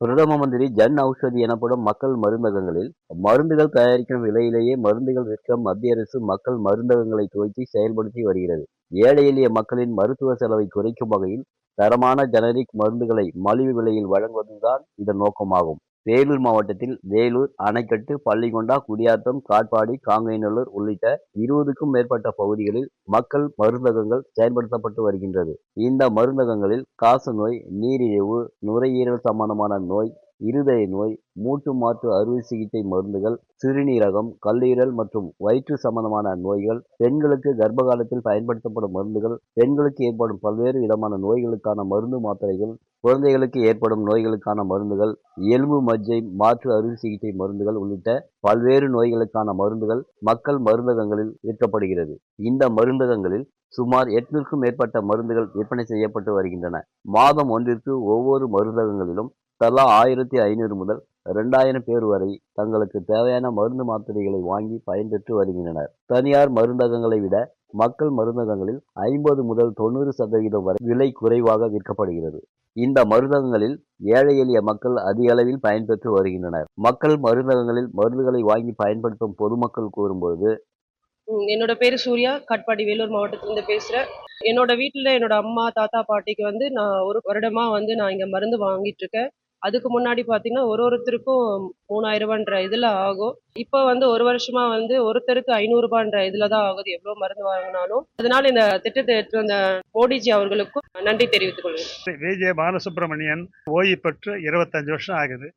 பிரதம மந்திரி ஜன் ஔஷதி எனப்படும் மக்கள் மருந்தகங்களில் மருந்துகள் தயாரிக்கும் விலையிலேயே மருந்துகள் விற்க மத்திய அரசு மக்கள் மருந்தகங்களை துவக்கி செயல்படுத்தி வருகிறது. ஏழை எளிய மக்களின் மருத்துவ செலவை குறைக்கும் வகையில் தரமான ஜெனரிக் மருந்துகளை மலிவு விலையில் வழங்குவதுதான் இதன் நோக்கமாகும். வேலூர் மாவட்டத்தில் வேலூர் அணைக்கட்டு பள்ளிகொண்டா குடியாத்தம் காட்பாடி காங்கைநல்லூர் உள்ளிட்ட இருபதுக்கும் மேற்பட்ட பகுதிகளில் மக்கள் மருந்தகங்கள் செயல்படுத்தப்பட்டு வருகின்றது. இந்த மருந்தகங்களில் காசநோய் நீரிழிவு நுரையீரல் சம்பந்தமான நோய் இருதய நோய் மூட்டு மாற்று அறுவை சிகிச்சை மருந்துகள் சிறுநீரகம் கல்லீரல் மற்றும் வயிற்று சம்பந்தமான நோய்கள் பெண்களுக்கு கர்ப்ப காலத்தில் பயன்படுத்தப்படும் மருந்துகள் பெண்களுக்கு ஏற்படும் பல்வேறு விதமான நோய்களுக்கான மருந்து மாத்திரைகள் குழந்தைகளுக்கு ஏற்படும் நோய்களுக்கான மருந்துகள் எலும்பு மஜ்ஜை மாற்று அறுவை சிகிச்சை மருந்துகள் உள்ளிட்ட பல்வேறு நோய்களுக்கான மருந்துகள் மக்கள் மருந்தகங்களில் விற்கப்படுகிறது. இந்த மருந்தகங்களில் சுமார் எட்நூறுக்கும் மேற்பட்ட மருந்துகள் விற்பனை செய்யப்பட்டு வருகின்றன. மாதம் ஒன்றிற்கு ஒவ்வொரு மருந்தகங்களிலும் தலா ஆயிரத்தி ஐநூறு முதல் ரெண்டாயிரம் பேர் வரை தங்களுக்கு தேவையான மருந்து மாத்திரைகளை வாங்கி பயன்பெற்று வருகின்றனர். தனியார் மருந்தகங்களை விட மக்கள் மருந்தகங்களில் ஐம்பது முதல் தொண்ணூறு சதவீதம் வரை விலை குறைவாக விற்கப்படுகிறது. இந்த மருந்தகங்களில் ஏழை எளிய மக்கள் அதிக அளவில் பயன்பெற்று வருகின்றனர். மக்கள் மருந்தகங்களில் மருந்துகளை வாங்கி பயன்படுத்தும் பொதுமக்கள் கூறும்போது என்னோட பேர் சூர்யா காட்பாடி வேலூர் மாவட்டத்திலேருந்து பேசுகிறேன் என்னோட வீட்டில் என்னோட அம்மா தாத்தா பாட்டிக்கு வந்து நான் ஒரு வருடமா வந்து நான் இங்கே மருந்து வாங்கிட்டு இருக்கேன். அதுக்கு முன்னாடி பார்த்தீங்கன்னா ஒரு ஒருத்தருக்கும் மூணாயிரம் ரூபான்ற இதில் ஆகும். இப்போ வந்து ஒரு வருஷமா வந்து ஒருத்தருக்கு ஐநூறுரூபான்ற இதில் தான் ஆகுது. எவ்வளோ மருந்து வாங்கினாலும். அதனால இந்த திட்டத்தை எடுத்து வந்த மோடிஜி அவர்களுக்கும் நன்றி தெரிவித்துக் கொள்கிறேன். விஜய பாலசுப்ரமணியன் ஓய்வு பெற்று இருபத்தஞ்சு வருஷம் ஆகுது.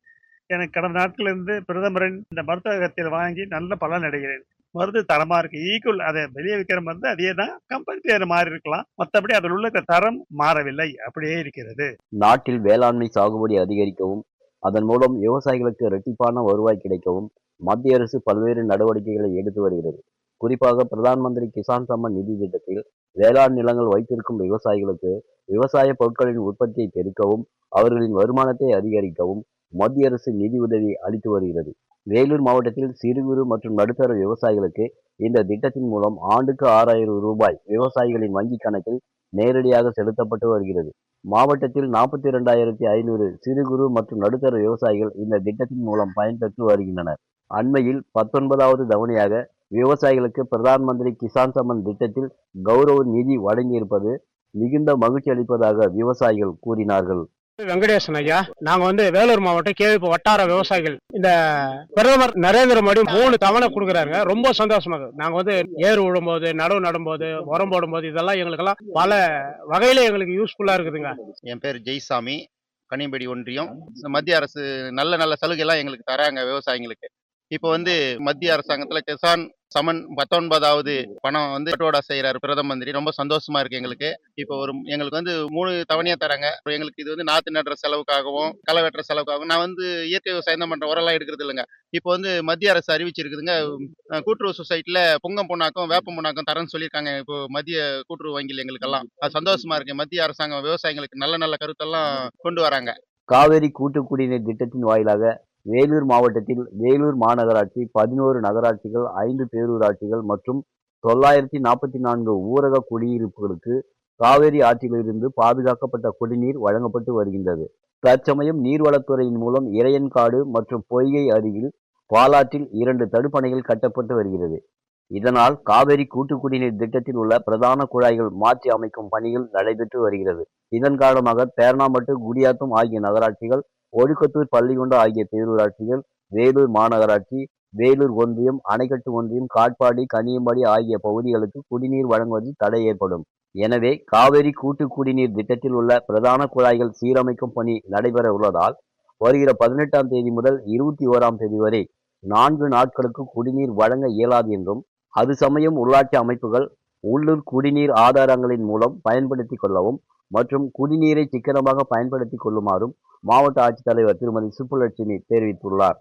எனக்கு கடந்த நாட்களிலிருந்து பிரதமரின் இந்த மருத்துவகத்தில் வாங்கி நல்ல பலன் அடைகிறேன். மருந்து தரமா இருக்கு. ஈக்குவல் அதை வெளியே விற்கிற மருந்து அதே தான் கம்பெனி பேர் மாறி இருக்கலாம். மற்றபடி அதில் உள்ள தரம் மாறவில்லை. அப்படியே இருக்கிறது. நாட்டில் வேளாண்மை சாகுபடி அதிகரிக்கவும் அதன் மூலம் விவசாயிகளுக்கு இரட்டிப்பான வருவாய் கிடைக்கவும் மத்திய அரசு பல்வேறு நடவடிக்கைகளை எடுத்து வருகிறது. குறிப்பாக பிரதான் மந்திரி கிசான் சம்மன் நிதி திட்டத்தில் வேளாண் நிலங்கள் வைத்திருக்கும் விவசாயிகளுக்கு விவசாய பொருட்களின் உற்பத்தியை பெருக்கவும் அவர்களின் வருமானத்தை அதிகரிக்கவும் மத்திய அரசு நிதி உதவி அளித்து வருகிறது. வேலூர் மாவட்டத்தில் சிறு குறு மற்றும் நடுத்தர விவசாயிகளுக்கு இந்த திட்டத்தின் மூலம் ஆண்டுக்கு ஆறாயிரம் ரூபாய் விவசாயிகளின் வங்கி கணக்கில் நேரடியாக செலுத்தப்பட்டு வருகிறது. மாவட்டத்தில் நாற்பத்தி இரண்டாயிரத்தி ஐநூறு சிறு குறு மற்றும் நடுத்தர விவசாயிகள் இந்த திட்டத்தின் மூலம் பயன்பெற்று வருகின்றனர். அண்மையில் பத்தொன்பதாவது தவணையாக விவசாயிகளுக்கு பிரதான் மந்திரி கிசான் சம்மன் திட்டத்தில் கௌரவ நிதி வழங்கியிருப்பது மிகுந்த மகிழ்ச்சி அளிப்பதாக விவசாயிகள் கூறினார்கள். வெங்கடேசன் ஐயா நாங்க வந்து வேலூர் மாவட்டம் கேவிப்பு வட்டார விவசாயிகள். இந்த பிரதமர் நரேந்திர மோடி மூணு தவணை கொடுக்குறாங்க ரொம்ப சந்தோஷமா இருக்கு. நாங்க வந்து ஏர் விடும்போது நடவு நடும்போது உரம் போடும்போது இதெல்லாம் எங்களுக்கெல்லாம் பல வகையில எங்களுக்கு யூஸ்ஃபுல்லா இருக்குதுங்க. என் பேர் ஜெய்சாமி. கனியம்படி ஒன்றியம். மத்திய அரசு நல்ல நல்ல சலுகைலாம் எங்களுக்கு தராங்க விவசாயிங்களுக்கு. இப்போ வந்து மத்திய அரசாங்கத்துல கிசான் சமன் பத்தொன்பதாவது பணம் வந்து பட்டோடா செய்யறாரு பிரதம மந்திரி. ரொம்ப சந்தோஷமா இருக்கு எங்களுக்கு. இப்போ ஒரு எங்களுக்கு வந்து மூணு தவணையா தராங்க. எங்களுக்கு இது வந்து நாத்து நடுற செலவுக்காகவும் களை வெட்டுற செலவுக்காகவும். நான் வந்து இயற்கை விவசாயம் தான் பண்றேன். உரம்லாம் எடுக்கிறது இல்லைங்க. இப்போ வந்து மத்திய அரசு அறிவிச்சிருக்குதுங்க. கூட்டுறவு சொசைட்டில பொங்கம் பொண்ணாக்கும் வேப்ப பொண்ணாக்கும் தரேன்னு சொல்லியிருக்காங்க. இப்போ மத்திய கூட்டுறவு வங்கியில் எங்களுக்கெல்லாம். அது சந்தோஷமா இருக்கு. மத்திய அரசாங்கம் விவசாயிகளுக்கு நல்ல நல்ல கருத்தெல்லாம் கொண்டு வராங்க. காவேரி கூட்டு குடிநீர் திட்டத்தின் வாயிலாக வேலூர் மாவட்டத்தில் வேலூர் மாநகராட்சி பதினோரு நகராட்சிகள் ஐந்து பேரூராட்சிகள் மற்றும் தொள்ளாயிரத்தி நாற்பத்தி நான்கு ஊரக குடியிருப்புகளுக்கு காவேரி ஆற்றிலிருந்து பாதுகாக்கப்பட்ட குடிநீர் வழங்கப்பட்டு வருகின்றது. தற்சமயம் நீர்வளத்துறையின் மூலம் இறையன்காடு மற்றும் பொய்கை அருகில் பாலாற்றில் இரண்டு தடுப்பணைகள் கட்டப்பட்டு வருகிறது. இதனால் காவேரி கூட்டு குடிநீர் திட்டத்தில் உள்ள பிரதான குழாய்கள் மாற்றி அமைக்கும் பணிகள் நடைபெற்று வருகிறது. இதன் காரணமாக தேர்ணாமட்டு குடியாத்தம் ஆகிய நகராட்சிகள் ஒழுக்கத்தூர் பள்ளிகொண்டா ஆகிய பேரூராட்சிகள் வேலூர் மாநகராட்சி வேலூர் ஒன்றியம் அணைக்கட்டு ஒன்றியம் காட்பாடி கனியம்பாடி ஆகிய பகுதிகளுக்கு குடிநீர் வழங்குவதில் தடை ஏற்படும். எனவே காவிரி கூட்டு குடிநீர் திட்டத்தில் உள்ள பிரதான குழாய்கள் சீரமைக்கும் பணி நடைபெற உள்ளதால் வருகிற பதினெட்டாம் தேதி முதல் இருபத்தி ஓராம் தேதி வரை நான்கு நாட்களுக்கு குடிநீர் வழங்க இயலாது என்றும் அது சமயம் உள்ளாட்சி அமைப்புகள் உள்ளூர் குடிநீர் ஆதாரங்களின் மூலம் பயன்படுத்தி கொள்ளவும் மற்றும் குடிநீரை சிக்கனமாக பயன்படுத்திக் கொள்ளுமாறும் மாவட்ட ஆட்சித்தலைவர் திருமதி சுப்புலட்சுமி தெரிவித்துள்ளார்.